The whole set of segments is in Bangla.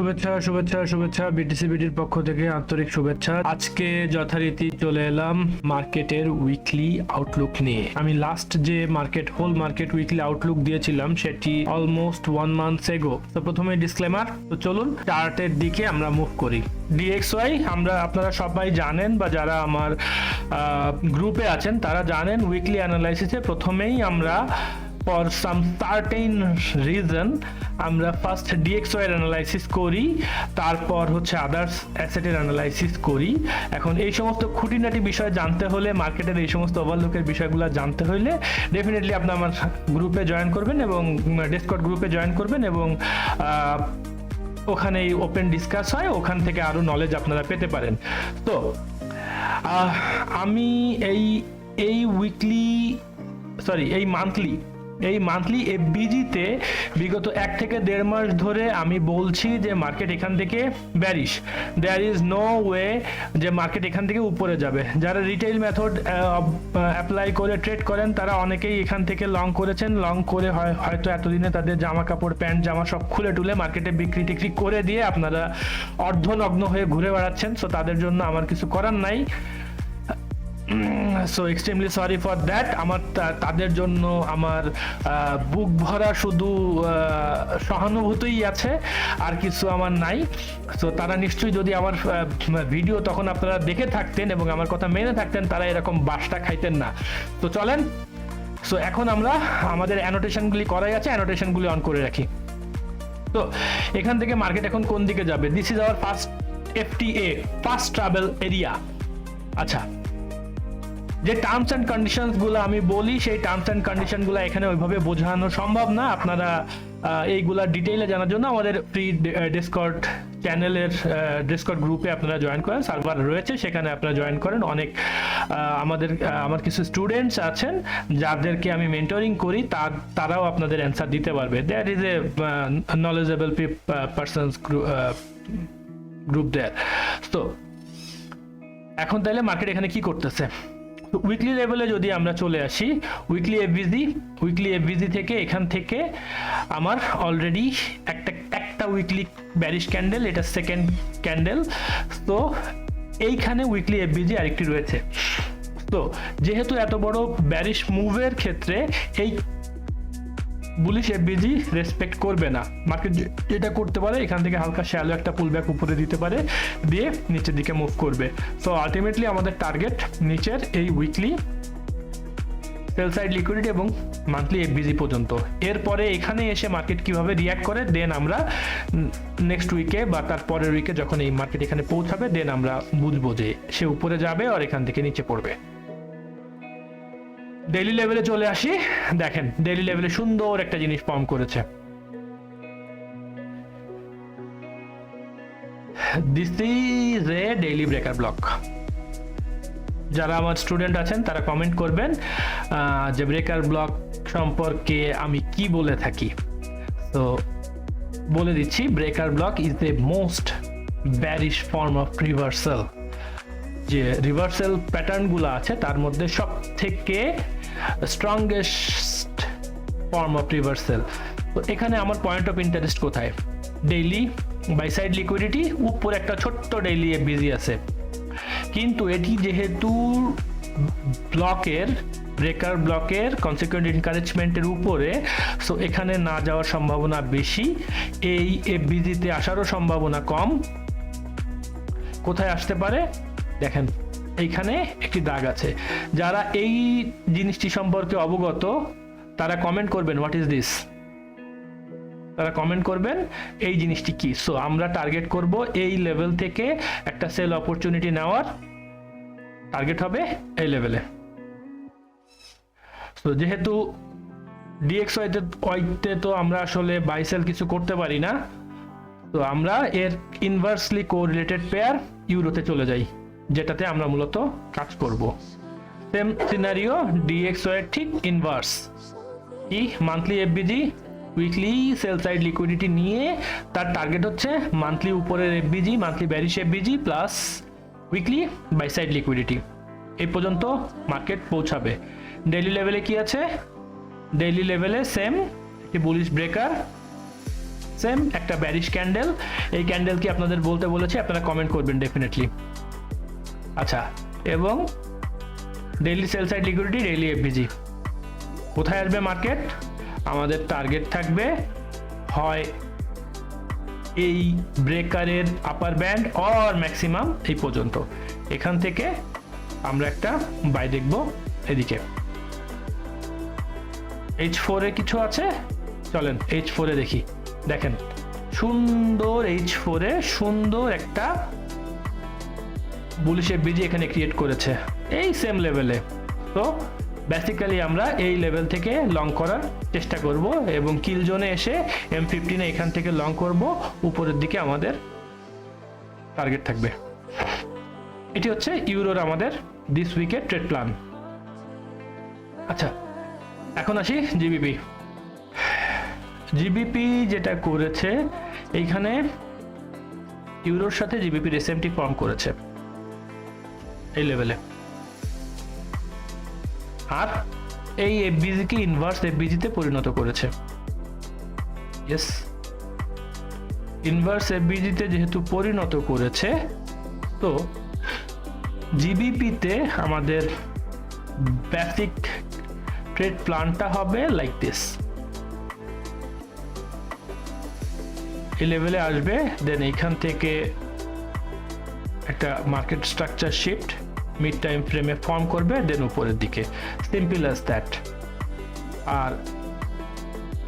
শুভেচ্ছা শুভেচ্ছা শুভেচ্ছা বিটিসি বিটির পক্ষ থেকে আন্তরিক শুভেচ্ছা। আজকে যথারীতি চলে এলাম মার্কেটের উইকলি আউটলুক নিয়ে। আমি লাস্ট যে market whole market weekly outlook দিয়েছিলাম, সেটি অলমোস্ট ওয়ান মান্থ এগো তো প্রথমে ডিসক্লেমার তো চলুন চার্টের দিকে আমরা মুভ করি। ডিএক্সওয়াই আমরা, আপনারা সবাই জানেন বা যারা আমার গ্রুপে আছেন, তারা জানেন উইকলি অ্যানালাইসিসে প্রথমেই আমরা ফর সাম সার্টেন রিজন আমরা ফার্স্ট ডিএক্সওয়াই এর অ্যানালাইসিস করি, তারপর হচ্ছে আদার্স অ্যাসেটের অ্যানালাইসিস করি। এখন এই সমস্ত খুঁটিনাটি বিষয় জানতে হলে মার্কেটের এই সমস্ত ওভারলুকের বিষয়গুলো জানতে হলে ডেফিনেটলি আপনি আমার গ্রুপে জয়েন করবেন এবং ডিসকট গ্রুপে জয়েন করবেন এবং ওখানে ওপেন ডিসকাস হয়, ওখান থেকে আরও নলেজ আপনারা পেতে পারেন। তো আমি এই এই উইকলি সরি এই মান্থলি এই মান্থলি এফবিজিতে বিগত এক থেকে দেড় মাস ধরে আমি বলছি যে মার্কেট এখান থেকে bearish there is no way যে মার্কেট এখান থেকে উপরে যাবে। যারা রিটেল মেথড অ্যাপ্লাই করে ট্রেড করেন, তারা অনেকেই এখান থেকে লং করেছেন। লং করে হয়, হয়তো এতদিনে তাদের জামা কাপড় প্যান্ট, জামা সব খুলে টুলে মার্কেটে বিক্রি, টিক্রি করে দিয়ে আপনারা অর্ধনগ্ন হয়ে ঘুরে বেড়াচ্ছেন। সো তাদের জন্য আমার কিছু করার নাই। So extremely sorry for that আমার তাদের জন্য আমার বুক ভরা শুধু সহানুভূতিই আছে, আর কিছু আমার নাই। সো তারা নিশ্চয়ই যদি আমার ভিডিও তখন আপনারা দেখে থাকতেন এবং আমার কথা মেনে থাকতেন, তারা এরকম বাসটা খাইতেন না। তো চলেন। সো এখন আমরা আমাদের অ্যানোটেশনগুলি করাই আছে অ্যানোটেশনগুলি অন করে রাখি। তো এখান থেকে মার্কেট এখন কোন দিকে যাবে? This is our first FTA first travel area আচ্ছা। যে টার্মস অ্যান্ড কন্ডিশনসগুলো আমি বলি, সেই টার্মস অ্যান্ড কন্ডিশনগুলো এখানে ওইভাবে বোঝানো সম্ভব না। আপনারা এইগুলা ডিটেইলে জানার জন্য আমাদের ফ্রি ডিসকর্ড চ্যানেলের ডিসকর্ড গ্রুপে আপনারা জয়েন করেন। সার্ভার রয়েছে, সেখানে আপনারা জয়েন করেন। অনেক আমাদের আমার কিছু স্টুডেন্টস আছেন, যাদেরকে আমি মেন্টরিং করি, তার, তারাও আপনাদের অ্যান্সার দিতে পারবে। That is a knowledgeable persons group there তো এখন তাহলে মার্কেট এখানে কি করতেছে? উইকলি লেভেলে যদি আমরা চলে আসি উইকলি এফবিজি উইকলি এফবিজি থেকে এখান থেকে আমার অলরেডি একটা একটা উইকলি ব্যারিশ ক্যান্ডেল এটা সেকেন্ড ক্যান্ডেল তো এইখানে উইকলি এফবিজি আরেকটি রয়েছে। তো যেহেতু এত বড় ব্যারিশ মুভের ক্ষেত্রে এই বুলিশ এফবিজি রেসপেক্ট করবে না। মার্কেট যেটা করতে পারে, এখান থেকে হালকা শ্যালো একটা পুলব্যাক উপরে দিতে পারে, দিয়ে নিচের দিকে মুভ করবে। সো আলটিমেটলি আমাদের টার্গেট নিচের এই উইকলি সেল সাইড লিকুইডিটি এবং মান্থলি এফবিজি পর্যন্ত। এরপরে এখানে এসে মার্কেট কীভাবে রিয়াক্ট করে দেন আমরা নেক্সট উইকে বা তার পরের উইকে যখন এই মার্কেট এখানে পৌঁছাবে দেন আমরা বুঝব যে সে উপরে যাবে আর এখান থেকে নিচে পড়বে। ডেইলি লেভেলে চলে আসি। দেখেন ডেইলি লেভেলে সুন্দর একটা জিনিস ফর্ম করেছে। This is a daily breaker block যারা আমার স্টুডেন্ট আছেন, তারা কমেন্ট করবেন যে ব্রেকার ব্লক সম্পর্কে আমি কি বলে থাকি। তো বলে দিচ্ছি breaker block is the most bearish form of reversal যে রিভার্সাল প্যাটার্নগুলো আছে, তার মধ্যে সব থেকে স্ট্রংগেস্ট ফর্ম অফ রিভার্সাল তো এখানে আমার পয়েন্ট অফ ইন্টারেস্ট কোথায়? ডেইলি বাই সাইড লিকুইডিটি উপরে একটা ছোট্ট ডেইলি বিজি আছে। কিন্তু এটি যেহেতু ব্লকের ব্রেকার ব্লকের কনসিকুয়েন্ট এনকারেজমেন্টের উপরে সো এখানে না যাওয়ার সম্ভাবনা বেশি। এই এফবিজিতে আসারও সম্ভাবনা কম। কোথায় আসতে পারে? দেখেন, এইখানে একটি দাগ আছে। যারা এই জিনিসটি সম্পর্কে অবগত, তারা কমেন্ট করবেন হোয়াট ইজ দিস তারা কমেন্ট করবেন, এই জিনিসটি কি? সো আমরা টার্গেট করব এই লেভেল থেকে একটা সেল অপরচুনিটি নেওয়ার। টার্গেট হবে এই লেভেলে তো যেহেতু ডিএক্সওয়াইতে ওয়াইতে তো আমরা আসলে বাই সেল কিছু করতে পারি না, তো আমরা এর ইনভার্সলি কোরিলেটেড পেয়ার ইউরোতে চলে যাই। যেটাতে আমরা মূলত কাজ করব। সেম সিনারিও ডিএক্সও এর ঠিক ইনভার্স কি? Monthly FBG weekly sell side liquidity নিয়ে তার টার্গেট হচ্ছে মান্থলি উপরের FBG monthly bearish FBG plus weekly buy side liquidity এই পর্যন্ত মার্কেট পৌঁছাবে। ডেইলি লেভেলে কি আছে? ডেইলি লেভেলে সেম একটি বুলিশ ব্রেকার সেম একটা ব্যারিশ ক্যান্ডেল এই ক্যান্ডেল কি আপনাদের বলতে বলেছি, আপনারা কমেন্ট করবেন ডেফিনেটলি আচ্ছা এবং daily sell side liquidity daily FVG কোথায় আসবে মার্কেট আমাদের টার্গেট থাকবে, হয় এই ব্রেকারের আপার ব্যান্ড অর ম্যাক্সিমাম এই পর্যন্ত। এখান থেকে আমরা একটা বাই দেখব এদিকে। এইচ ফোরে কিছু আছে? চলেন এইচ ফোরে দেখি। দেখেন, সুন্দর এইচ ফোরে সুন্দর একটা বুলিশের বিজি এখানে ক্রিয়েট করেছে। এই সেম লেভেলে তো বেসিক্যালি আমরা এই লেভেল থেকে লং করার চেষ্টা করব এবং কিল জোনে এসে এম ফিফটিনে এখান থেকে লং করব। উপরের দিকে আমাদের টার্গেট থাকবে। এটি হচ্ছে ইউরোর আমাদের দিস উইকের ট্রেড প্ল্যান আচ্ছা এখন আসি জিবিপি জিবিপি যেটা করেছে, এইখানে ইউরোর সাথে জিবিপির এসএমটি ফর্ম করেছে। এই লেভেলে আর এই এফবিজিকে ইনভার্স এফবিজিতে পরিণত করেছে। ইয়েস ইনভার্স এফবিজিতে যেহেতু পরিণত করেছে, তো জিবিপিতে আমাদের বেসিক ট্রেড প্ল্যানটা হবে লাইক দিস এই লেভেলে আসবে দেন এইখান থেকে একটা market structure shift mid time ফ্রেমে ফর্ম করবে দেন উপরের দিকে। সিম্পল অ্যাজ দ্যাট আর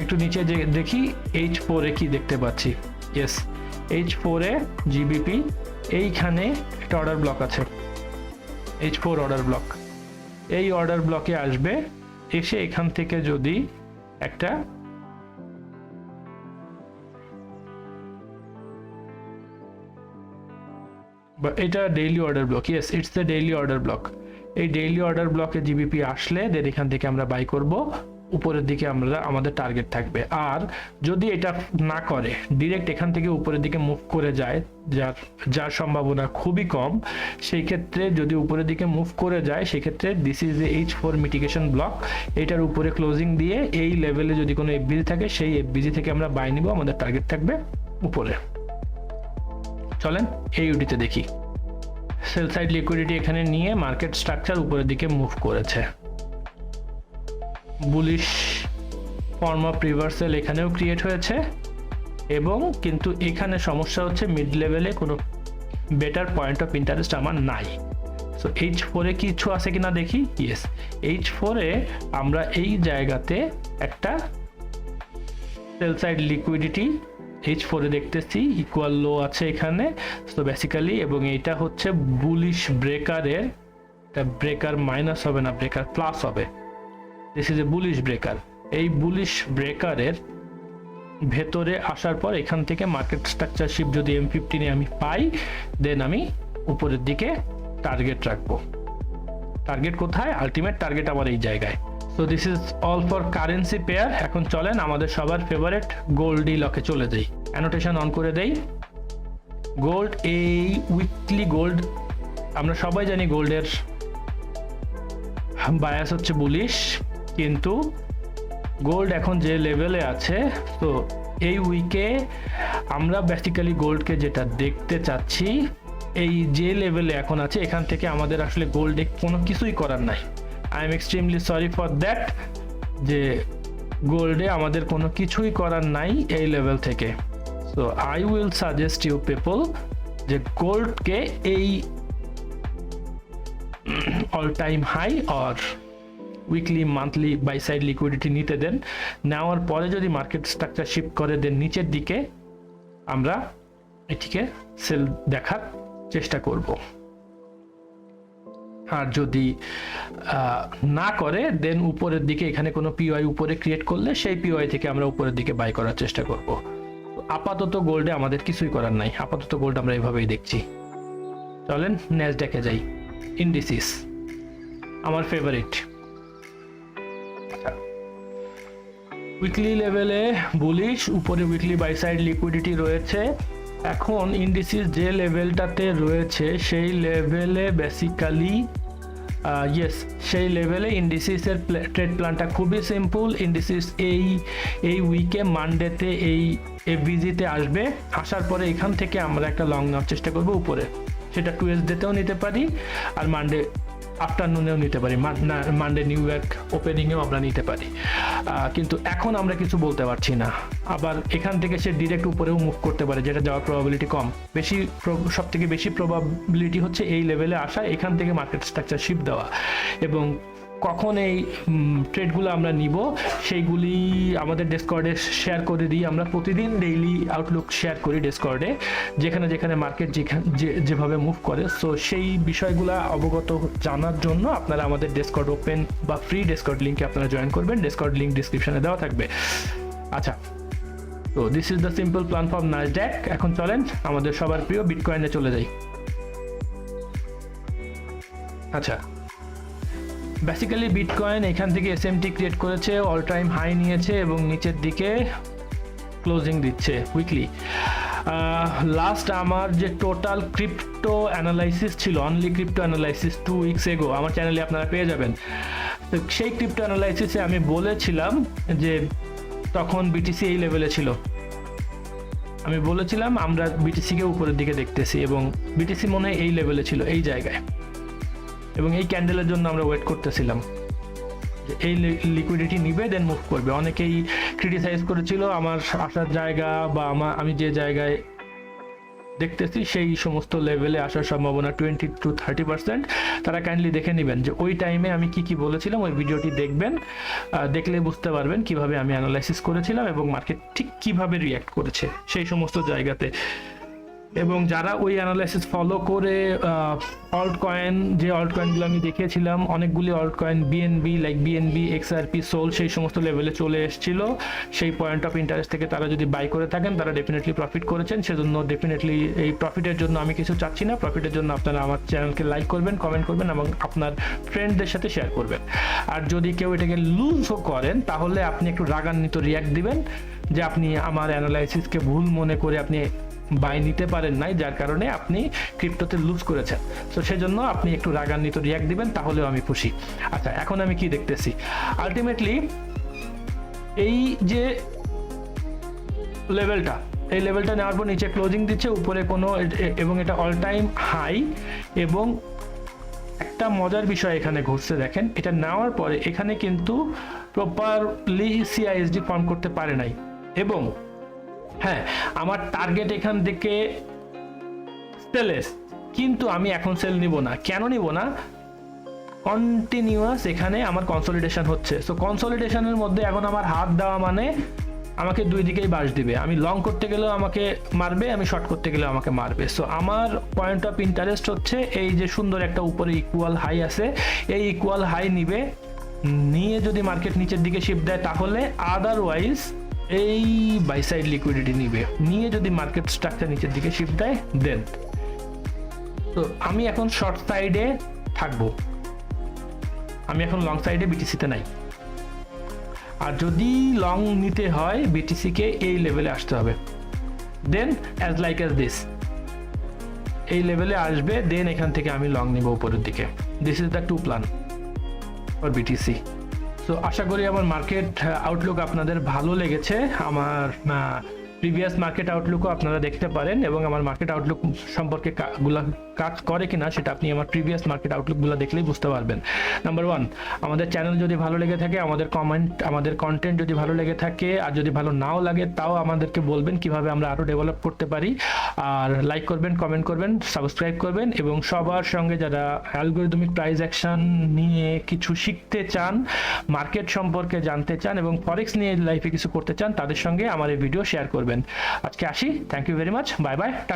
একটু নিচে যে দেখি এইচ ফোরে কি দেখতে পাচ্ছি? ইয়েস এইচ ফোরে জিবিপি এইখানে একটা অর্ডার ব্লক আছে। এইচ ফোর অর্ডার ব্লক এই অর্ডার ব্লকে আসবে, এসে এখান থেকে যদি একটা এটা daily order block yes it's the daily order block এই ডেইলি অর্ডার ব্লকে জিবিপি আসলে দেন এখান থেকে আমরা বাই করব। উপরের দিকে আমরা, আমাদের টার্গেট থাকবে। আর যদি এটা না করে ডিরেক্ট এখান থেকে উপরের দিকে মুভ করে যায়, যার যার সম্ভাবনা খুবই কম, সেই ক্ষেত্রে যদি উপরের দিকে মুভ করে যায় সেক্ষেত্রে this is a H four mitigation block এটার উপরে ক্লোজিং দিয়ে এই লেভেলে যদি কোনো এফবিজি থাকে, সেই এফবিজি থেকে আমরা বাই নিব, আমাদের টার্গেট থাকবে উপরে। চলেন এই ইউডিতে দেখি। সেল সাইড লিকুইডিটি এখানে নিয়ে মার্কেট স্ট্রাকচার উপরের দিকে মুভ করেছে। বুলিশ ফর্ম অফ রিভার্সেল এখানেও ক্রিয়েট হয়েছে এবং কিন্তু এখানে সমস্যা হচ্ছে মিড লেভেলে কোনো বেটার পয়েন্ট অফ ইন্টারেস্ট আমার নাই। সো এইচ ফোরে কিছু আছে কিনা দেখি? ইয়েস এইচ ফোরে আমরা এই জায়গাতে একটা সেল সাইড লিকুইডিটি এইচ ফোরে দেখতেছি ইকুয়াল লো আছে এখানে। তো বেসিক্যালি এবং এইটা হচ্ছে বুলিশ ব্রেকারের এটা ব্রেকার মাইনাস হবে না ব্রেকার প্লাস হবে। This is a bullish breaker এই বুলিশ ব্রেকারের ভেতরে আসার পর এখান থেকে মার্কেট স্ট্রাকচার শিপ যদি এম ফিফটিনে আমি পাই দেন আমি উপরের দিকে টার্গেট রাখব। টার্গেট কোথায়? আলটিমেট টার্গেট আমার এই জায়গায়। So this is all for currency pair এখন চলেন আমাদের সবার ফেভারিট গোল্ডি লকে চলে যাই। অ্যানোটেশন অন করে দেই। গোল্ড এই উইকলি গোল্ড আমরা সবাই জানি গোল্ডের বায়াস হচ্ছে বুলিশ কিন্তু গোল্ড এখন যে লেভেলে আছে তো এই উইকে আমরা বেসিক্যালি গোল্ডকে যেটা দেখতে চাচ্ছি, এই যে লেভেলে এখন আছে, এখান থেকে আমাদের আসলে গোল্ডে কোনো কিছুই করার নাই। I am extremely sorry for that যে গোল্ডে আমাদের কোনো কিছুই করার নাই এই লেভেল থেকে। So I will suggest you people যে গোল্ডকে এই all time high or weekly monthly buy side liquidity নিতে দেন। নেওয়ার পরে যদি মার্কেট স্ট্রাকচার শিফট করে দেন নিচের দিকে আমরা এটিকে সেল দেখার চেষ্টা করব। আর যদি না করে দেন উপরের দিকে এখানে কোনো পিওয়াই উপরে ক্রিয়েট করলে সেই পিওয়াই থেকে আমরা উপরের দিকে বাই করার চেষ্টা করব। আপাতত গোল্ডে আমাদের কিছুই করার নাই। আপাতত গোল্ড আমরা এইভাবেই দেখছি। চলেন ন্যাসড্যাকে যাই। ইন্ডিসিস আমার ফেভারিট উইকলি লেভেলে বুলিশ উপরে উইকলি বাই সাইড লিকুইডিটি রয়েছে। এখন ইন্ডিসিস যে লেভেলটাতে রয়েছে, সেই লেভেলে বেসিক্যালি ইয়েস সেই লেভেলে ইন্ডিসিসের ট্রেড প্ল্যানটা খুবই সিম্পল ইন্ডিসিস এই এই উইকে মানডেতে এই এফবিজিতে আসবে। আসার পরে এখান থেকে আমরা একটা লং নেওয়ার চেষ্টা করব উপরে। সেটা টুয়েসডেতেও নিতে পারি, আর মানডে আফটারনুনেও নিতে পারি মানডে নিউ ইয়র্ক ওপেনিংয়েও আমরা নিতে পারি। কিন্তু এখন আমরা কিছু বলতে পারছি না। আবার এখান থেকে সে ডিরেক্ট উপরেও মুভ করতে পারে, যেটা যাওয়ার প্রবাবিলিটি কম। বেশি সব থেকে বেশি প্রবাবিলিটি হচ্ছে এই লেভেলে আসা, এখান থেকে মার্কেট স্ট্রাকচার শিপ দেওয়া। এবং কখন এই ট্রেডগুলো আমরা নিব, সেইগুলি আমাদের ডেসকর্ডে শেয়ার করে দিই। আমরা প্রতিদিন ডেইলি আউটলুক শেয়ার করি ডেসকর্ডে যেখানে যেখানে মার্কেট যেভাবে মুভ করে। সো সেই বিষয়গুলো অবগত জানার জন্য আপনারা আমাদের ডেসকর্ড ওপেন বা ফ্রি ডেসকর্ড লিঙ্কে আপনারা জয়েন করবেন। ডেসকর্ড লিঙ্ক ডিসক্রিপশনে দেওয়া থাকবে। আচ্ছা তো this is the simple plan for Nasdaq এখন চলেন, আমাদের সবার প্রিয় বিটকয়েনে চলে যাই। আচ্ছা বেসিক্যালি বিটকয়েন এখান থেকে এস এসএমটি ক্রিয়েট করেছে অল টাইম হাই নিয়েছে এবং নিচের দিকে ক্লোজিং দিচ্ছে উইকলি লাস্ট আমার যে টোটাল ক্রিপ্টো অ্যানালাইসিস ছিল only crypto analysis two weeks ago আমার চ্যানেলে আপনারা পেয়ে যাবেন। তো সেই ক্রিপ্টো অ্যানালাইসিসে আমি বলেছিলাম যে তখন বিটিসি এই লেভেলে ছিল। আমি বলেছিলাম, আমরা বিটিসিকে উপরের দিকে দেখতেছি এবং বিটিসি মনে হয় এই লেভেলে ছিল, এই জায়গায়। এবং এই ক্যান্ডেলের জন্য আমরা ওয়েট করতেছিলাম। এই লিকুইডিটি নিবে দেন মুভ করবে। অনেকেই ক্রিটিসাইজ করেছিল, আমার আসার জায়গা বা আমার আমি যে জায়গায় দেখতেছি, সেই সমস্ত লেভেলে আসার সম্ভাবনা টোয়েন্টি টু থার্টি পার্সেন্ট তারা কাইন্ডলি দেখে নেবেন যে ওই টাইমে আমি কি কি বলেছিলাম, ওই ভিডিওটি দেখবেন। দেখলে বুঝতে পারবেন কীভাবে আমি অ্যানালাইসিস করেছিলাম এবং মার্কেট ঠিক কীভাবে রিয়্যাক্ট করেছে সেই সমস্ত জায়গাতে। এবং যারা ওই অ্যানালাইসিস ফলো করে অল্ট কয়েন যে অল্ট কয়েনগুলো আমি দেখিয়েছিলাম অনেকগুলি alt coin BNB like BNB XRP SOL সেই সমস্ত লেভেলে চলে এসেছিল। সেই পয়েন্ট অফ ইন্টারেস্ট থেকে তারা যদি বাই করে থাকেন, তারা ডেফিনেটলি প্রফিট করেছেন। সেজন্য ডেফিনেটলি এই প্রফিটের জন্য আমি কিছু চাচ্ছি না। প্রফিটের জন্য আপনারা আমার চ্যানেলকে লাইক করবেন কমেন্ট করবেন এবং আপনার ফ্রেন্ডদের সাথে শেয়ার করবেন। আর যদি কেউ এটাকে লুজও করেন, তাহলে আপনি একটু রাগান্বিত রিয়াক্ট দিবেন যে আপনি আমার অ্যানালাইসিসকে ভুল মনে করে আপনি বাই নিতে পারেন নাই, যার কারণে আপনি ক্রিপ্টোতে লুজ করেছেন। তো সেজন্য আপনি একটু রাগান্বিত রিয়াক্ট দিবেন, তাহলেও আমি খুশি। আচ্ছা এখন আমি কি দেখতেছি? আলটিমেটলি এই যে লেভেলটা এই লেভেলটা নেওয়ার পর নিচে ক্লোজিং দিচ্ছে, উপরে কোনো এবং এটা অল টাইম হাই এবং একটা মজার বিষয় এখানে ঘটছে, দেখেন। এটা নেওয়ার পরে এখানে কিন্তু প্রপারলি সিআইএসডি ফর্ম করতে পারে নাই। এবং হ্যাঁ আমার টার্গেট এখান থেকে সেলেস কিন্তু আমি এখন সেল নিব না। কেন নিব না? কন্টিনিউয়াস এখানে আমার কনসলিডেশন হচ্ছে। সো কনসলিডেশনের মধ্যে এখন আমার হাত দেওয়া মানে আমাকে দুই দিকেই বাস দিবে। আমি লং করতে গেলেও আমাকে মারবে, আমি শর্ট করতে গেলেও আমাকে মারবে। সো আমার পয়েন্ট অফ ইন্টারেস্ট হচ্ছে এই যে সুন্দর একটা উপরে ইকুয়াল হাই আছে, এই ইকুয়াল হাই নিবে। নিয়ে যদি মার্কেট নিচের দিকে শিফট দেয় তাহলে আদারওয়াইজ এই বাই সাইড লিকুইডিটি নিবে। নিয়ে যদি মার্কেট স্ট্রাকচার নিচের দিকে শিফট দেয় দেন তো আমি এখন শর্ট সাইডে থাকব। আমি এখন লং সাইডে বিটিসিতে নাই। আর যদি লং নিতে হয় বিটিসিকে এই লেভেলে আসতে হবে। Then as like as this এই লেভেলে আসবে দেন এখান থেকে আমি লং নিব উপরের দিকে। This is the two plan for BTC so আশা করি আমার মার্কেট আউটলুক আপনাদের ভালো লেগেছে। আমার প্রিভিয়াস মার্কেট আউটলুকও আপনারা দেখতে পারেন এবং আমার মার্কেট আউটলুক সম্পর্কে গুলা কাজ করে কিনা সেটা আপনি আমার প্রিভিয়াস মার্কেট আউটলুকগুলো দেখলেই বুঝতে পারবেন। নাম্বার ওয়ান আমাদের চ্যানেল যদি ভালো লেগে থাকে, আমাদের কমেন্ট আমাদের কন্টেন্ট যদি ভালো লেগে থাকে, আর যদি ভালো নাও লাগে, তাও আমাদেরকে বলবেন কীভাবে আমরা আরও ডেভেলপ করতে পারি। আর লাইক করবেন কমেন্ট করবেন সাবস্ক্রাইব করবেন, এবং সবার সঙ্গে যারা অ্যালগোরিদমিক প্রাইস অ্যাকশন নিয়ে কিছু শিখতে চান মার্কেট সম্পর্কে জানতে চান, এবং ফরেক্স নিয়ে লাইফে কিছু করতে চান, তাদের সঙ্গে আমার এই ভিডিও শেয়ার করবেন। আজকে আসি। Thank you very much bye bye tata